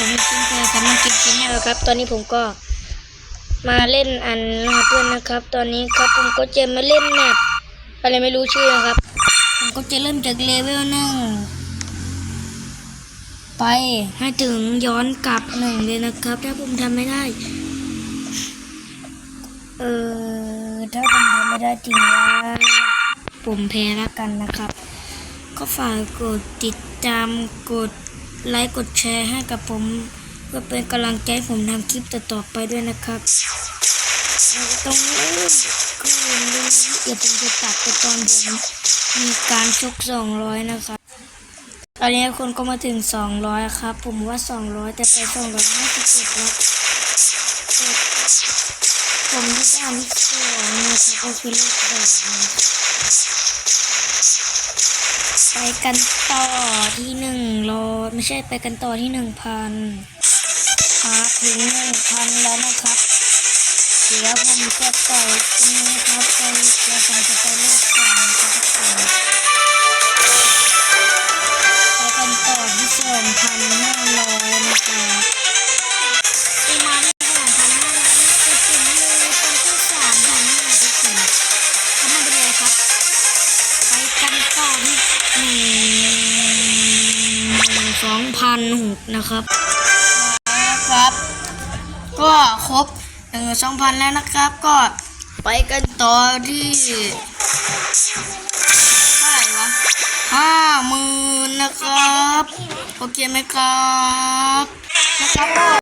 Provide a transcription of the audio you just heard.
ผมเช่นเคยครับน้องกิ๊กชินแนลครับ ตอนนี้ผมก็มาเล่นอันนะครับเพื่อนนะครับ ตอนนี้ครับผมก็จะมาเล่นแมปอะไรไม่รู้ชื่อนะครับ ผมก็จะเริ่มจากเลเวลหนึ่งไปให้ถึงย้อนกลับหนึ่งเลยนะครับ ถ้าผมทำไม่ได้ เออถ้าผมทำไม่ได้จริงว่าผมแพ้แล้วกันนะครับ ก็ฝากกดติดตามกด ไลค์กดแชร์ให้กับผมเพื่อเป็นกำลังใจผมทำคลิปต่อๆไปด้วยนะครับตรงนี้ก็ย่าลืมเดี๋ยวผมจะตัดไปตอนผมมีการชกสองร้อยนะครับ ตอนนี้คนก็มาถึงสองร้อยครับ ผมว่าสองร้อยแต่ไปสองร้อยห้าสิบเอ็ดแล้วผมที่ด้านที่สองนะครับก็คือเลขสองนะครับ ไปกันต่อที่หนึ่งร้อยไม่ใช่ไปกันต่อที่หนึ่งพันครับถึงหนึ่งพันแล้วนะครับเดี๋ยวผมจะปล่อยตรงนี้ครับ สองพันหกนะครับ ครับ ก็ครบหนึ่งสองพันแล้วนะครับ ก็ไปกันต่อที่เท่าไหร่วะห้าหมื่นนะครับ โอเคไหมครับ นะครับ